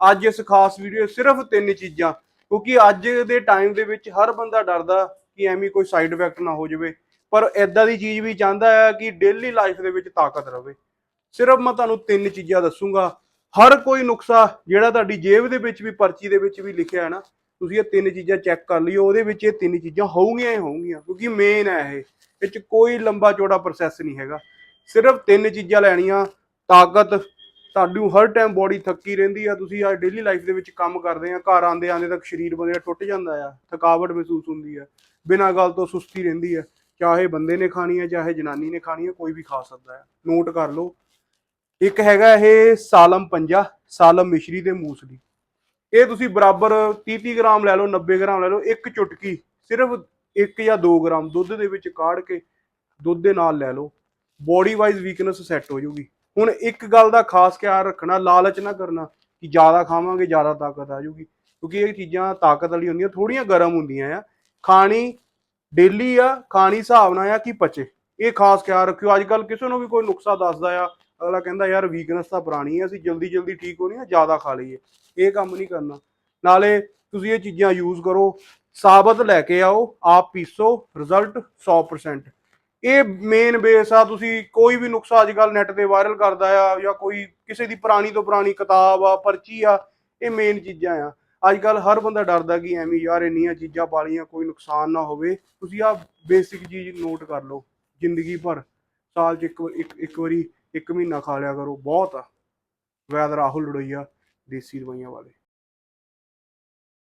ਅੱਜ ਇਸ ਖਾਸ ਵੀਡੀਓ ਸਿਰਫ ਤਿੰਨ ਚੀਜ਼ਾਂ, ਕਿਉਂਕਿ ਅੱਜ ਦੇ ਟਾਈਮ ਦੇ ਵਿੱਚ ਹਰ ਬੰਦਾ ਡਰਦਾ ਕਿ ਐਵੇਂ ਕੋਈ ਸਾਈਡ ਇਫੈਕਟ ਨਾ ਹੋ ਜਾਵੇ। ਪਰ ਐਦਾਂ ਦੀ ਚੀਜ਼ ਵੀ ਚਾਹੁੰਦਾ ਹੈ ਕਿ ਡੇਲੀ ਲਾਈਫ ਦੇ ਵਿੱਚ ਤਾਕਤ ਰਵੇ। ਸਿਰਫ ਮੈਂ ਤੁਹਾਨੂੰ ਤਿੰਨ ਚੀਜ਼ਾਂ ਦੱਸੂਗਾ। ਹਰ ਕੋਈ ਨੁਕਸਾ ਜਿਹੜਾ ਤੁਹਾਡੀ ਜੇਬ ਦੇ ਵਿੱਚ ਵੀ, ਪਰਚੀ ਦੇ ਵਿੱਚ ਵੀ ਲਿਖਿਆ ਹੈ ਨਾ, ਤੁਸੀਂ ਇਹ ਤਿੰਨ ਚੀਜ਼ਾਂ ਚੈੱਕ ਕਰ ਲਿਓ ਉਹਦੇ ਵਿੱਚ ਇਹ ਤਿੰਨ ਚੀਜ਼ਾਂ ਹੋਊਗੀਆਂ ਹੀ ਹੋਊਗੀਆਂ, ਕਿਉਂਕਿ ਮੇਨ ਹੈ ਇਹ। ਇਹ 'ਚ ਕੋਈ ਲੰਬਾ ਚੌੜਾ ਪ੍ਰੋਸੈਸ ਨਹੀਂ ਹੈਗਾ। ਸਿਰਫ ਤਿੰਨ ਚੀਜ਼ਾਂ ਲੈਣੀਆਂ, ਤਾਕਤ ਤੁਹਾਨੂੰ ਹਰ ਟਾਈਮ ਬੋਡੀ ਥੱਕੀ ਰਹਿੰਦੀ ਆ, ਤੁਸੀਂ ਆ ਡੇਲੀ ਲਾਈਫ ਦੇ ਵਿੱਚ ਕੰਮ ਕਰਦੇ ਆ, ਘਰ ਆਂਦੇ ਆਂਦੇ ਤੱਕ ਸਰੀਰ ਬੰਦੇ ਦਾ ਟੁੱਟ ਜਾਂਦਾ ਆ, ਥਕਾਵਟ ਮਹਿਸੂਸ ਹੁੰਦੀ ਆ, ਬਿਨਾਂ ਗੱਲ ਤੋਂ ਸੁਸਤੀ ਰਹਿੰਦੀ ਆ, ਚਾਹੇ ਬੰਦੇ ਨੇ ਖਾਣੀ ਹੈ ਚਾਹੇ ਜਨਾਨੀ ਨੇ ਖਾਣੀ ਹੈ ਕੋਈ ਵੀ ਖਾ ਸਕਦਾ ਹੈ ਨੋਟ ਕਰ ਲਓ। ਇੱਕ ਹੈਗਾ ਇਹ ਸਾਲਮ ਪੰਜਾ, ਸਾਲਮ ਮਿਸ਼ਰੀ ਤੇ ਮੂਸਲੀ ਇਹ ਤੁਸੀਂ ਬਰਾਬਰ 30 30 ਗ੍ਰਾਮ ਲੈ ਲਓ 90 ਗ੍ਰਾਮ ਲੈ ਲਓ, ਇੱਕ ਚੁਟਕੀ, ਸਿਰਫ 1 ਜਾਂ 2 ਗ੍ਰਾਮ ਦੁੱਧ ਦੇ ਵਿੱਚ ਕਾੜ ਕੇ ਦੁੱਧ ਦੇ ਨਾਲ ਲੈ ਲਓ। ਬੋਡੀ ਵਾਈਜ਼ ਵੀਕਨੈਸ ਸੈੱਟ ਹੋ ਜਾਊਗੀ। ਹੁਣ ਇੱਕ ਗੱਲ ਦਾ ਖਾਸ ਖਿਆਲ ਰੱਖਣਾ, ਲਾਲਚ ਨਾ ਕਰਨਾ ਕਿ ਜ਼ਿਆਦਾ ਖਾਵਾਂਗੇ, ਜ਼ਿਆਦਾ ਤਾਕਤ ਆ ਜਾਊਗੀ। ਕਿਉਂਕਿ ਇਹ ਚੀਜ਼ਾਂ ਤਾਕਤ ਵਾਲੀ ਹੁੰਦੀਆਂ ਥੋੜੀਆਂ ਗਰਮ ਹੁੰਦੀਆਂ ਆ। ਖਾਣੀ ਡੇਲੀ ਆ, ਖਾਣੀ ਹਿਸਾਬ ਨਾਲ ਆ ਕਿ ਪਚੇ। ਇਹ ਖਾਸ ਖਿਆਲ ਰੱਖਿਓ। ਅੱਜ ਕੱਲ ਕਿਸੇ ਨੂੰ ਵੀ ਕੋਈ ਨੁਕਸਾ ਦੱਸਦਾ ਆ, ਅਗਲਾ ਕਹਿੰਦਾ, ਯਾਰ ਵੀਕਨੈਸ ਤਾਂ ਪੁਰਾਣੀ ਆ, ਅਸੀਂ ਜਲਦੀ ਜਲਦੀ ਠੀਕ ਹੋਣੀ ਆ, ਜ਼ਿਆਦਾ ਖਾ ਲਈਏ। ਇਹ ਕੰਮ ਨਹੀਂ ਕਰਨਾ। ਨਾਲੇ ਤੁਸੀਂ ਇਹ ਚੀਜ਼ਾਂ ਯੂਜ਼ ਕਰੋ, ਸਾਬਤ ਲੈ ਕੇ ਆਓ, ਆਪ ਪੀਸੋ ਰਿਜ਼ਲਟ 100% ਇਹ ਮੇਨ ਬੇਸ ਆ, ਤੁਸੀਂ ਕੋਈ ਵੀ ਨੁਕਸਾ ਅੱਜ ਕੱਲ ਨੈਟ ਤੇ ਵਾਇਰਲ ਕਰਦਾ ਆ ਜਾਂ ਕੋਈ ਕਿਸੇ ਦੀ ਪੁਰਾਣੀ ਤੋਂ ਪੁਰਾਣੀ ਕਿਤਾਬ ਆ, ਪਰਚੀ ਆ, ਇਹ ਮੇਨ ਚੀਜ਼ਾਂ ਆ। ਅੱਜ ਕੱਲ ਹਰ ਬੰਦਾ ਡਰਦਾ ਕਿ ਐਵੇਂ ਯਾਰ ਇੰਨੀਆਂ ਚੀਜ਼ਾਂ ਪਾਲੀਆਂ ਕੋਈ ਨੁਕਸਾਨ ਨਾ ਹੋਵੇ। ਤੁਸੀਂ ਆ ਬੇਸਿਕ ਚੀਜ਼ ਨੋਟ ਕਰ ਲਓ, ਜ਼ਿੰਦਗੀ ਭਰ, ਸਾਲ ਚ ਇੱਕ ਇੱਕ ਇੱਕ ਵਾਰੀ, ਇੱਕ ਮਹੀਨਾ ਖਾ ਲਿਆ ਕਰੋ, ਬਹੁਤ ਆ। ਵੈਦ ਰਾਹੁਲ ਲੜੋਈਆ ਦੇਸੀ ਦਵਾਈਆਂ ਵਾਲੇ।